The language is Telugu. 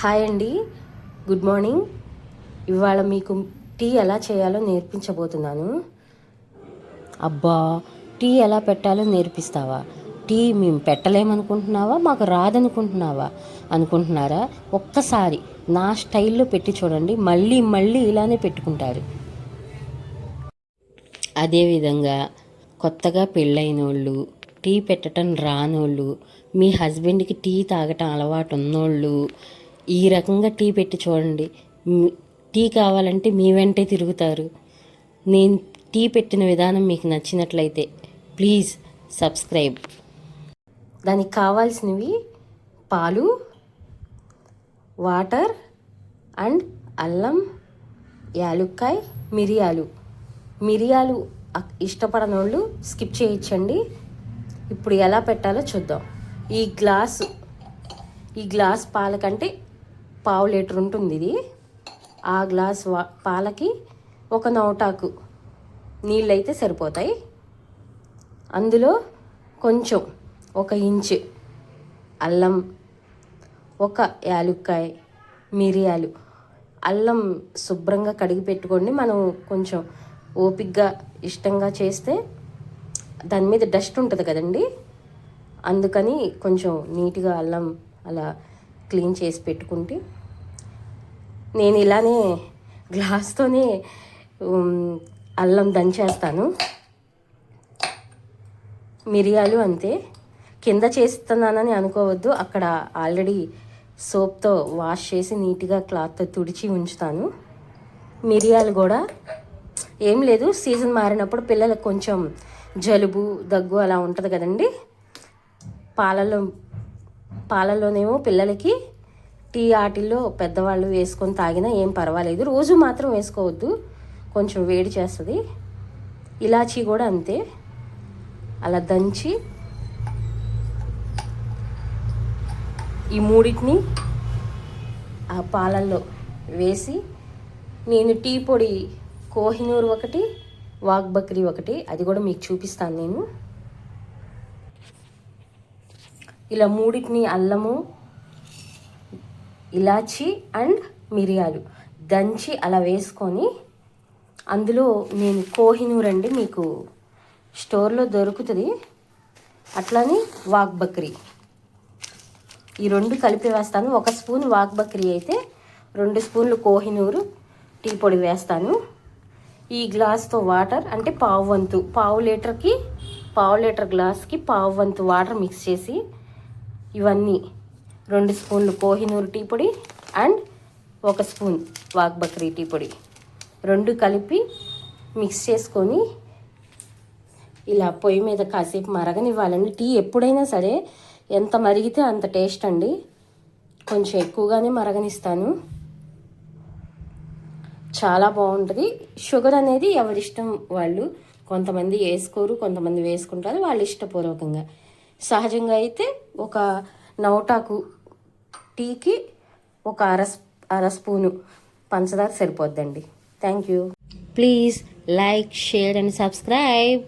హాయ్ అండి. Good morning. ఇవాళ మీకు టీ ఎలా చేయాలో నేర్పించబోతున్నాను. అబ్బా టీ ఎలా పెట్టాలో నేర్పిస్తావా? టీ మేము పెట్టలేమనుకుంటున్నావా? మాకు రాదనుకుంటున్నావా? అనుకుంటున్నారా? ఒక్కసారి నా స్టైల్లో పెట్టి చూడండి. మళ్ళీ మళ్ళీ ఇలానే పెట్టుకుంటారు. అదేవిధంగా కొత్తగా పెళ్ళైన వాళ్ళు టీ పెట్టడం రానోళ్ళు మీ హస్బెండ్కి టీ తాగటం అలవాటు ఉన్నోళ్ళు ఈ రకంగా టీ పెట్టి చూడండి. టీ కావాలంటే మీ వెంటే తిరుగుతారు. నేను టీ పెట్టిన విధానం మీకు నచ్చినట్లయితే ప్లీజ్ సబ్స్క్రైబ్. దానికి కావాల్సినవి పాలు వాటర్ అండ్ అల్లం యాలుక్కాయ మిరియాలు. మిరియాలు ఇష్టపడని వాళ్ళు స్కిప్ చేయించండి. ఇప్పుడు ఎలా పెట్టాలో చూద్దాం. ఈ గ్లాసు ఈ గ్లాస్ పాలకంటే పావు లీటర్ ఉంటుంది ఇది. ఆ గ్లాస్ వా పాలకి ఒక నౌటాకు నీళ్ళైతే సరిపోతాయి. అందులో కొంచెం ఒక ఇంచు అల్లం ఒక యాలుక్కాయ మిరియాలు అల్లం శుభ్రంగా కడిగి పెట్టుకోండి. మనం కొంచెం ఓపిగ్గా ఇష్టంగా చేస్తే దాని మీద డస్ట్ ఉంటుంది కదండి. అందుకని కొంచెం నీట్గా అల్లం అలా క్లీన్ చేసి పెట్టుకుంటే నేను ఇలానే గ్లాస్తోనే అల్లం దంచేస్తాను. మిరియాలు అంతే. కింద చేస్తున్నానని అనుకోవద్దు. అక్కడ ఆల్రెడీ సోప్తో వాష్ చేసి నీట్గా క్లాత్తో తుడిచి ఉంచుతాను. మిరియాలు కూడా ఏం లేదు. సీజన్ మారినప్పుడు పిల్లలకు కొంచెం జలుబు దగ్గు అలా ఉంటుంది కదండి. పాలలో పాలలోనేమో పిల్లలకి టీ ఆటిల్లో పెద్దవాళ్ళు వేసుకొని తాగినా ఏం పర్వాలేదు. రోజు మాత్రం వేసుకోవద్దు. కొంచెం వేడి చేస్తుంది. ఇలాచీ కూడా అంతే. అలా దంచి ఈ మూడింటిని ఆ పాలల్లో వేసి నేను టీ పొడి కోహినూర్ ఒకటి వాగ్బక్రీ ఒకటి అది కూడా మీకు చూపిస్తాను నేను. ఇలా మూడింటిని అల్లము ఇలాచి అండ్ మిరియాలు. దంచి అలా వేసుకొని అందులో నేను కోహినూర్ అండి మీకు స్టోర్లో దొరుకుతుంది. అట్లానే వాక్ బక్రీ ఈ రెండు కలిపి వేస్తాను. ఒక స్పూన్ వాక్ బక్రీ అయితే రెండు స్పూన్లు కోహినూరు టీ పొడి వేస్తాను. ఈ గ్లాస్తో వాటర్ అంటే పావు వంతు పావు లీటర్కి పావు లీటర్ గ్లాస్కి పావు వంతు వాటర్ మిక్స్ చేసి ఇవన్నీ. రెండు స్పూన్లు కోహినూరు టీ పొడి అండ్ ఒక స్పూన్ వాగ్ బక్రీ టీ పొడి. రెండు కలిపి మిక్స్ చేసుకొని ఇలా పొయ్యి మీద కాసేపు మరగనివ్వాలండి. టీ ఎప్పుడైనా సరే ఎంత మరిగితే అంత టేస్ట్ అండి. కొంచెం ఎక్కువగానే మరగనిస్తాను. చాలా బాగుంటుంది. షుగర్ అనేది ఎవరిష్టం వాళ్ళు కొంతమంది వేసుకోరు కొంతమంది వేసుకుంటారు వాళ్ళ ఇష్టపూర్వకంగా. సహజంగా అయితే ఒక నౌటాకు టీకి ఒక అర అర స్పూను పంచదార సరిపోద్దండి. Thank you please like share and subscribe